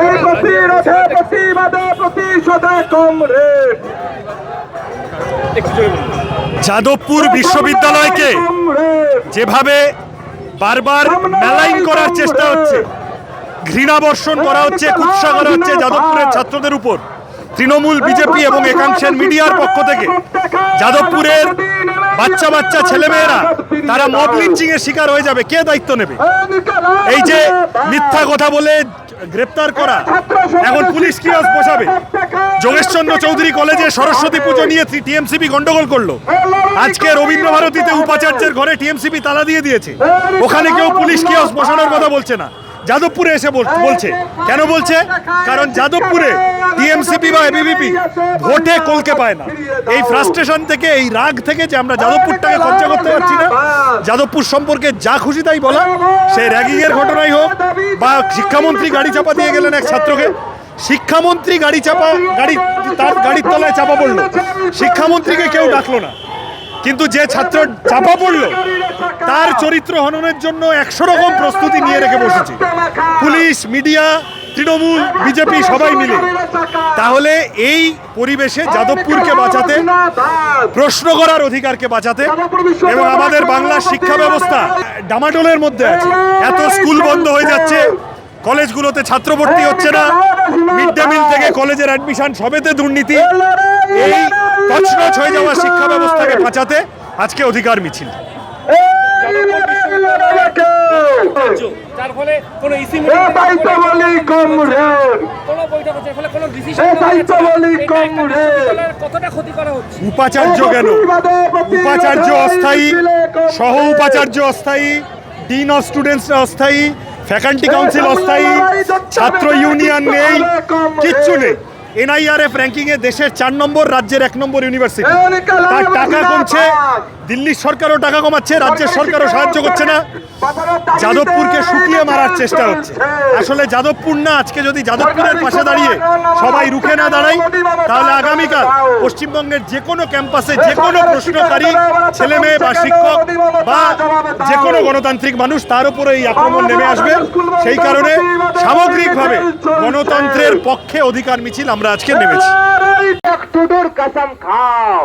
এই প্রতিরোধে প্রতিবাদে প্রতিশোধে কমরেড যাদবপুর বিশ্ববিদ্যালয়কে যেভাবে বারবার মেলাইন করার চেষ্টা হচ্ছে ঘৃণা বর্ষণ করা হচ্ছে কুৎসা করা হচ্ছে যাদবপুরের ছাত্রদের উপর। তৃণমূল বিজেপি এবং একাংশের মিডিয়ার পক্ষ থেকে যাদবপুরের বাচ্চা বাচ্চা ছেলেমেয়েরা, তারা মব লিঞ্চিং এর শিকার হয়ে যাবে। কে দায়িত্ব নেবে? এই যে মিথ্যা কথা বলে গ্রেপ্তার করা, এখন পুলিশ কিয়স বসাবে? যোগেশচন্দ্র চৌধুরী কলেজে সরস্বতী পুজো নিয়ে টিএমসিপি গন্ডগোল করল। আজকে রবীন্দ্র ভারতীতে উপাচার্যের ঘরে টিএমসিপি তালা দিয়ে দিয়েছে। ওখানে কেউ পুলিশ কিয়স বসানোর কথা বলছে না? যাদবপুরে এসে বলছে। কেন বলছে? কারণ যাদবপুরে টিএমসিপি বা এবিভিপি ভোটে কলকে পায় না। এই ফ্রাস্ট্রেশন থেকে, এই রাগ থেকে যে আমরা যাদবপুরটাকে খরচা করতে পারছি না। যাদবপুর সম্পর্কে যা খুশি তাই বলা। সে র্যাগিংয়ের ঘটনাই হোক বা শিক্ষামন্ত্রী গাড়ি চাপা দিয়ে গেলেন এক ছাত্রকে। শিক্ষামন্ত্রী গাড়ি চাপা, গাড়ি তার গাড়ির তলায় চাপা পড়ল। শিক্ষামন্ত্রীকে কেউ ডাকলো না। কিন্তু যে ছাত্র চাপা পড়ল, তার চরিত্র হননের জন্য একশো রকম প্রস্তুতি নিয়ে রেখে বসেছে। পুলিশ, মিডিয়া, তৃণমূল, বিজেপি, সবাই মিলে। তাহলে এই পরিবেশে যাদবপুরকে বাঁচাতে, প্রশ্ন করার অধিকারকে বাঁচাতে এবং আমাদের বাংলার শিক্ষা ব্যবস্থা ডামাডোলের মধ্যে আছে। এত স্কুল বন্ধ হয়ে যাচ্ছে, কলেজগুলোতে ছাত্র ভর্তি হচ্ছে না। মিড ডে মিল থেকে কলেজের অ্যাডমিশন সবেতে দুর্নীতি। এই তছনছ হয়ে যাওয়া শিক্ষা ব্যবস্থাকে বাঁচাতে আজকে অধিকার মিছিল। যার ফলে কোনো ইসি উপাচার্য কেন? উপাচার্য অস্থায়ী সহ উপাচার্য অস্থায়ী ডিন অফ স্টুডেন্টসরা অস্থায়ী ফ্যাকাল্টি কাউন্সিল অস্থায়ী ছাত্র ইউনিয়ন নেই কিচ্ছু নেই। এনআইআরএফ র্যাঙ্কিং এ দেশের চার নম্বর রাজ্যের এক নম্বর ইউনিভার্সিটি। তার টাকা কমছে দিল্লির সরকারও টাকা কমাচ্ছে রাজ্যের সরকারও সাহায্য করছে না। যাদবপুরকে শুকিয়ে মারার চেষ্টা হচ্ছে। আসলে যাদবপুর না আজকে যদি যাদবপুরের পাশে দাঁড়িয়ে সবাই রুখে না দাঁড়াই তাহলে আগামীকাল পশ্চিমবঙ্গের যে কোনো ক্যাম্পাসে যে কোনো প্রশ্নকারী ছেলে মেয়ে বা শিক্ষক বা যে কোনো গণতান্ত্রিক মানুষ তার উপরে এই আক্রমণ নেমে আসবে। সেই কারণে সামগ্রিকভাবে গণতন্ত্রের পক্ষে অধিকার মিছিল আমরা আজকে নেমেছি। খাও।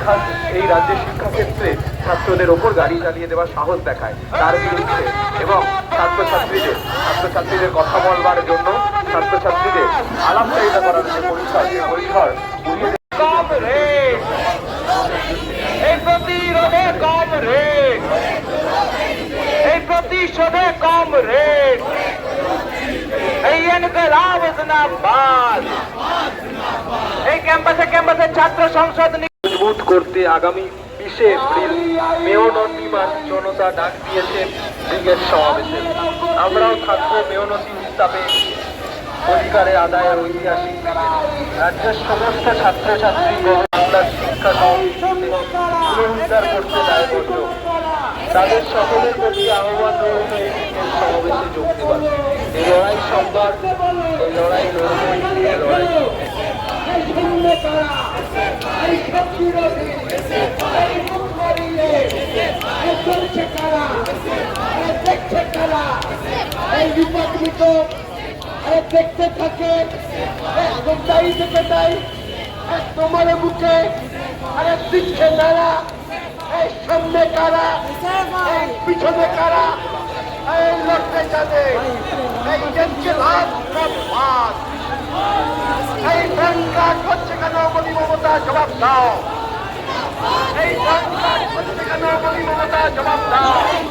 শিক্ষা এই রাজ্যের শিক্ষাক্ষেত্রে ছাত্রদের ওপর গাড়ি চালিয়ে দেওয়ার সাহস দেখায়। তার বিরুদ্ধে এবং ছাত্রছাত্রীদের ছাত্রছাত্রীদের কথা বলবার জন্য ছাত্রছাত্রীদের আলাপচারিতা করার যে পরিসর যে পরিসর ক্যাম্পাসে ক্যাম্পাসে ছাত্র সংসদ আগামী বিশে এপ্রিল মেয়ননিমান জনতা ডাক দিয়েছে ব্রিগেড সমাবেশে। আমরাও থাকব মেয়নতি উত্তাপে অধিকারের আদায়ের ঐতিহাসিক রাজ্যের সমস্ত ছাত্রছাত্রী বাংলার শিক্ষা পুনরুদ্ধার করতে দায়বদ্ধ। তাদের সকলের প্রতি আহ্বান রয়েছে সমাবেশে যোগ দেওয়ার এই লড়াই সংবাদ এই লড়াই লড়বো, এই করব। দেখতে থাকে। আগুনটাই থেকে দেয় এক তোমার বুকে আরে দিচ্ছে নারা এই সামনে কারা? পিছনে কারা? এই হচ্ছে জবাব দাও।